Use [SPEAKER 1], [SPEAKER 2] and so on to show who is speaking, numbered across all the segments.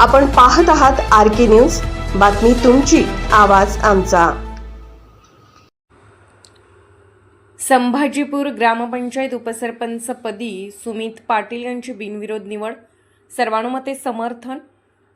[SPEAKER 1] आपण पाहत आहात आर के न्यूज. बातमी तुमची आवाज आमचा.
[SPEAKER 2] संभाजीपूर ग्रामपंचायत उपसरपंचपदी सुमित पाटील यांची बिनविरोध निवड सर्वानुमते समर्थन.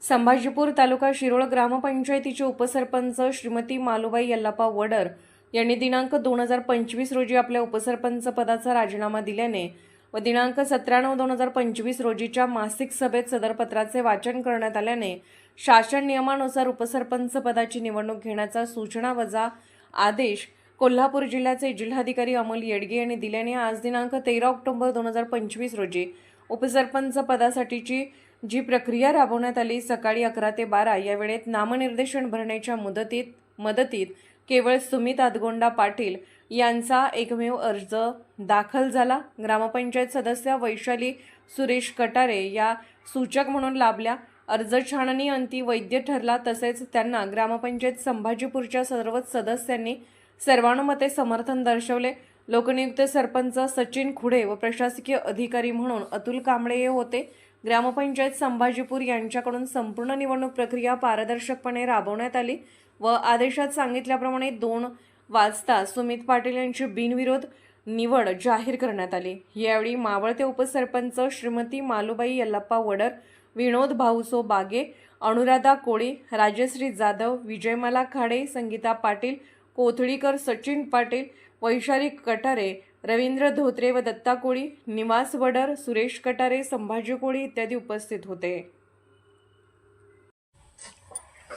[SPEAKER 2] संभाजीपूर तालुका शिरोळ ग्रामपंचायतीचे उपसरपंच श्रीमती मालुबाई यल्लापा वडर यांनी दिनांक दोन हजार पंचवीस रोजी आपल्या उपसरपंच पदाचा राजीनामा दिल्याने व दिनांक सतरा नऊ दोन हजार पंचवीस रोजीच्या मासिक सभेत सदर पत्राचे वाचन करण्यात आल्याने शासन नियमानुसार उपसरपंच पदाची निवडणूक घेण्याचा सूचना वजा आदेश कोल्हापूर जिल्ह्याचे जिल्हाधिकारी अमोल येडगे यांनी दिल्याने आज दिनांक तेरा ऑक्टोबर दोन हजार पंचवीस रोजी उपसरपंच पदासाठीची जी प्रक्रिया राबवण्यात आली सकाळी अकरा ते बारा या वेळेत नामनिर्देशन भरण्याच्या मुदतीत मदतीत केवळ सुमित आदगोंडा पाटील यांचा एकमेव अर्ज दाखल झाला. ग्रामपंचायत सदस्य वैशाली सुरेश कटारे या सूचक म्हणून लाभल्या. अर्ज छाननी अंती वैद्य ठरला तसेच त्यांना ग्रामपंचायत संभाजीपूरच्या सर्वच सदस्यांनी सर्वानुमते समर्थन दर्शवले. लोकनियुक्त सरपंच सचिन खुडे व प्रशासकीय अधिकारी म्हणून अतुल कांबळे हे होते. ग्रामपंचायत संभाजीपूर यांच्याकडून संपूर्ण निवडणूक प्रक्रिया पारदर्शकपणे राबवण्यात आली. व आदेशात सांगितल्याप्रमाणे दोन वाजता सुमित पाटील यांची बिनविरोध निवड जाहीर करण्यात आली. यावेळी मावळते उपसरपंच श्रीमती मालुबाई यल्लप्पा वडर विनोद भाऊसो बागे अनुराधा कोळी राजश्री जाधव विजयमाला खाडे संगीता पाटील कोथळीकर सचिन पाटील वैशाली कटारे रवींद्र धोत्रे व दत्ता कोळी निवास वडर सुरेश कटारे संभाजी कोळी इत्यादी उपस्थित होते.